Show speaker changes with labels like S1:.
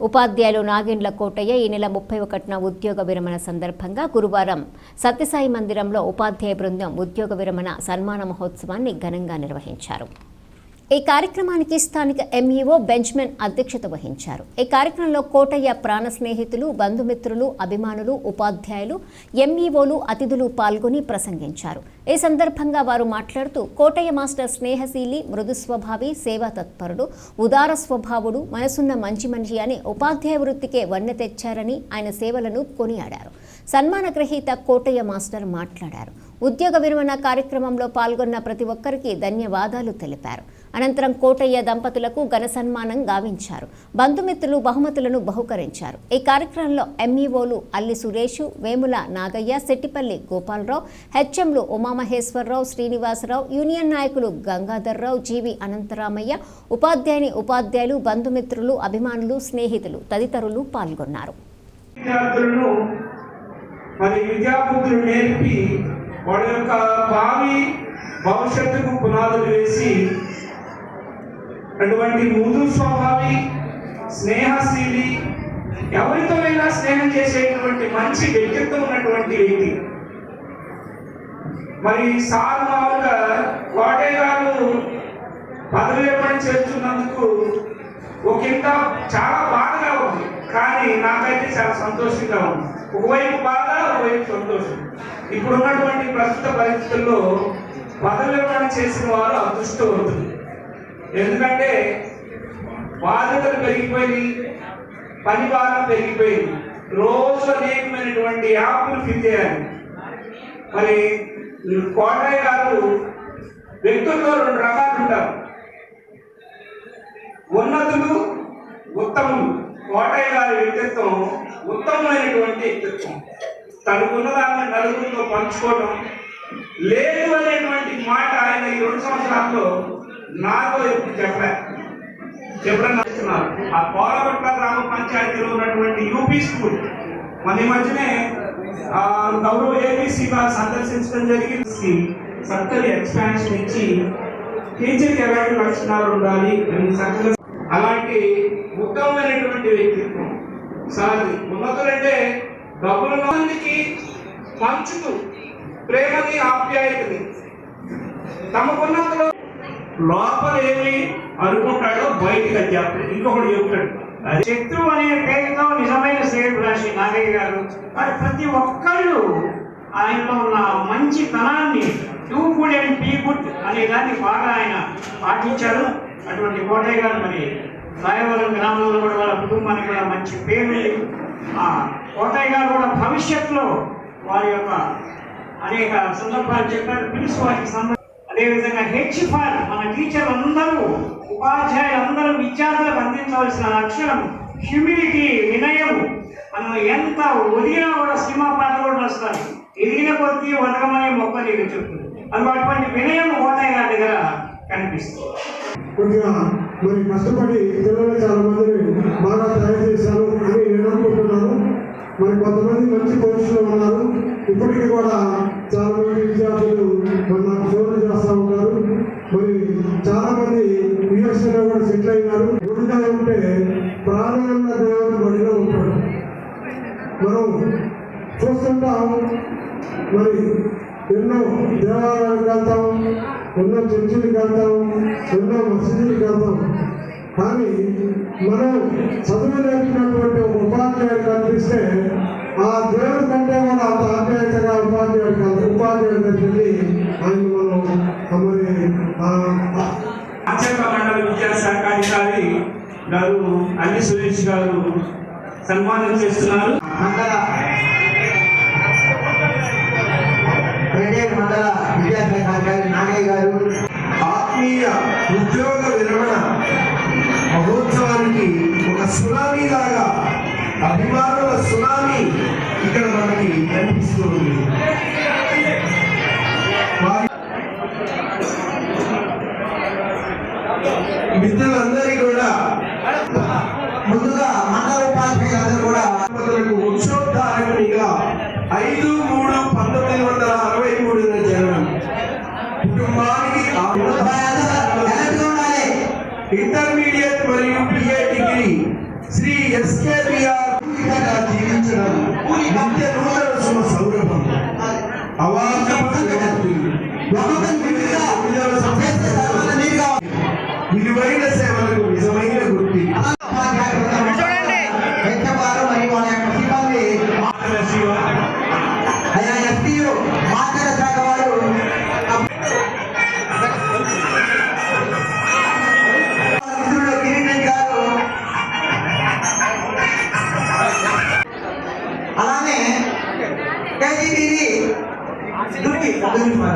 S1: ఉపాధ్యాయులు నాగేండ్ల కోటయ్య ఈ నెల ముప్పై ఒకటిన ఉద్యోగ విరమణ సందర్భంగా గురువారం సత్యసాయి మందిరంలో ఉపాధ్యాయ బృందం ఉద్యోగ విరమణ సన్మాన మహోత్సవాన్ని ఘనంగా నిర్వహించారు. ఈ కార్యక్రమానికి స్థానిక ఎంఈఓ బెంచ్మెన్ అధ్యక్షత వహించారు. ఈ కార్యక్రమంలో కోటయ్య ప్రాణ స్నేహితులు బంధుమిత్రులు అభిమానులు ఉపాధ్యాయులు ఎంఈఓలు అతిథులు పాల్గొని ప్రసంగించారు. ఈ సందర్భంగా వారు మాట్లాడుతూ కోటయ్య మాస్టర్ స్నేహశీలి మృదు స్వభావి సేవా తత్పరుడు ఉదార స్వభావుడు మనసున్న మంచి మనిషి అని ఉపాధ్యాయ వృత్తికే వన్నె తెచ్చారని ఆయన సేవలను కొనియాడారు. సన్మాన గ్రహీత కోటయ్య మాస్టర్ మాట్లాడారు. ఉద్యోగ విరమణ కార్యక్రమంలో పాల్గొన్న ప్రతి ఒక్కరికి ధన్యవాదాలు తెలిపారు. అనంతరం కోటయ్య దంపతులకు ఘన సన్మానం గావించారు. బంధుమిత్రులు బహుమతులను బహుకరించారు. ఈ కార్యక్రమంలో ఎంఈఓలు అల్లి సురేష్ వేముల నాగయ్య సెట్టిపల్లి గోపాలరావు హెచ్ఎంలు ఉమామహేశ్వరరావు శ్రీనివాసరావు యూనియన్ నాయకులు గంగాధర్రావు జీవి అనంతరామయ్య ఉపాధ్యాయుని ఉపాధ్యాయులు బంధుమిత్రులు అభిమానులు స్నేహితులు తదితరులు పాల్గొన్నారు.
S2: విద్యార్థులను మరి విద్యాబుద్ధులు నేర్పి వాళ్ళ యొక్క భావి భవిష్యత్తుకు పునాదులు వేసి అటువంటి మృదు స్వభావి స్నేహశీలి ఎవరితోనైనా స్నేహం చేసేటువంటి మంచి వ్యక్తిత్వం ఉన్నటువంటి వ్యక్తి. మరి సార్ మామూలుగా కోటే గారు పదవి విరమణ చేస్తున్నందుకు ఒక ఇంత చాలా బాధగా ఉంది. కానీ నాకైతే చాలా సంతోషంగా ఉంది. ఒకవైపు బాధ ఒకవైపు సంతోషం. ఇప్పుడు ఉన్నటువంటి ప్రస్తుత పరిస్థితుల్లో పదవి విరమణ చేసిన వారు అదృష్టవంతులు. ఎందుకంటే బాధ్యతలు పెరిగిపోయి పని భారం పెరిగిపోయింది. రోజు అనేకమైనటువంటి యాప్లు ఫిల్ చేయాలి. మరి కోటయ్య గారు వ్యక్తుల్లో రెండు రకాలు ఉంటారు. ఉన్నతులు ఉత్తములు. కోటయ్య గారి వ్యక్తిత్వం ఉత్తమమైనటువంటి వ్యక్తిత్వం. తనకున్న దాన్ని నలుగురితో పంచుకోవడం లేదు అనేటువంటి మాట ఆయన ఈ రెండు సంవత్సరాల్లో నాతో ఎప్పుడు చెప్పలే. చెప్పడం నడుస్తున్నారు ఆ పోలగొట్ల గ్రామ పంచాయతీలో ఉన్నటువంటి యూపీ స్కూల్. మన ఈ మధ్యనే గౌరవ ఏబీసీ గారు సందర్శించడం జరిగింది. చక్కని ఎక్స్పాన్షన్ ఇచ్చి టీచర్కి ఎలాంటి లక్షణాలు ఉండాలి? అని చక్కగా అలాంటి ఉత్తమమైనటువంటి వ్యక్తిత్వం. సార్ ఉన్నతులంటే డబ్బులు మందికి పంచుతూ ప్రేమని ఆప్యాయతని తమకున్నంతలో లోపల ఏమి అనుకుంటాడో బయటకు అది చెప్తాడు ఇంకొకటి చెప్తాడు అది
S3: శత్రువు అనే పేరుతో నిజమైన సేవకు రాశి నాగయ్య గారు మరి ప్రతి ఒక్కళ్ళు ఆయనలో ఉన్న మంచి తనాన్ని to good and be good అనే దాన్ని బాగా ఆయన పాటించారు. అటువంటి కోటయ్య గారు మరి సాయవరం గ్రామంలో కూడా వాళ్ళ కుటుంబానికి కూడా మంచి పేరు ఆ కోటయ్య గారు కూడా భవిష్యత్తులో వారి యొక్క అనేక సందర్భాలు చెప్పారు. పిలుసు వారికి సంబంధించి అదేవిధంగా హెచ్ ఫార్ మన టీచర్ అందరూ ఉపాధ్యాయులందరూ విద్యార్థులకు అందించవలసిన లక్షణం హ్యూమిలిటీ వినయం మనం ఎంత ఒదిగినా కూడా సినిమా పాటలు కూడా వస్తారు ఎదిగిన కొద్దీ వదగమనే మొక్క నీకు చెప్తుంది అది అటువంటి వినయం కోటయ్య గారి దగ్గర కనిపిస్తుంది.
S4: కొద్దిగా మరి కష్టపడి పిల్లలు చాలా మందిని బాగా తయారు చేశాను అని నేను అనుకుంటున్నాను మరి కొంతమంది మంచి పొజిషన్లో ఉన్నారు. ఇప్పటికీ కూడా చాలా మంది విద్యార్థులు చాలా మంది యుఎస్ఏలో కూడా సెటిల్ అయినారు. గుడిగా ఉంటే ప్రాణాన్న దేవుడు బడిలో ఉంటాడు. మనం చూస్తుంటాం మరి ఎన్నో దేవాలయాలకు వెళ్తాం ఎన్నో చర్చిలకు వెళ్తాం ఎన్నో మసీదులకు వెళ్తాం. కానీ మనం చదువు నేర్పినటువంటి ఒక ఉపాధ్యాయుడు కనిపిస్తే ఆ దేవుడి కంటే కూడా అంత ఆప్యాయతగా ఉపాధ్యాయుడు ఉపాధ్యాయుడు ఉపాధ్యాయుడి దగ్గరికి ఆయన మనం మరి
S2: అత్యంత మండల విద్యాశాఖ అధికారి గారు అన్ని సురేష్ గారు సన్మానం చేస్తున్నారు.
S5: మండల ప్రత్యేక మండల విద్యాశాఖ అధికారి నాగయ్య గారు.
S6: ఆత్మీయ ఉద్యోగ విరమణ మహోత్సవానికి ఒక సునామీ లాగా అభిమానుల సునామీ మిత్రులందరికీ కూడా
S5: ముందుగా మండల ఉపాధ్యాయులందరూ కూడా
S6: దంపతులకు ఐదు మూడు పంతొమ్మిది వందల అరవై మూడున జననం కుటుంబానికి ఇంటర్మీడియట్ మరియు BA degree Sri Sri SKBR జీవించడం నిత్య నూతన శుభ సౌరభం. అవార్డు
S5: దుర్గి ఒక నిమిషం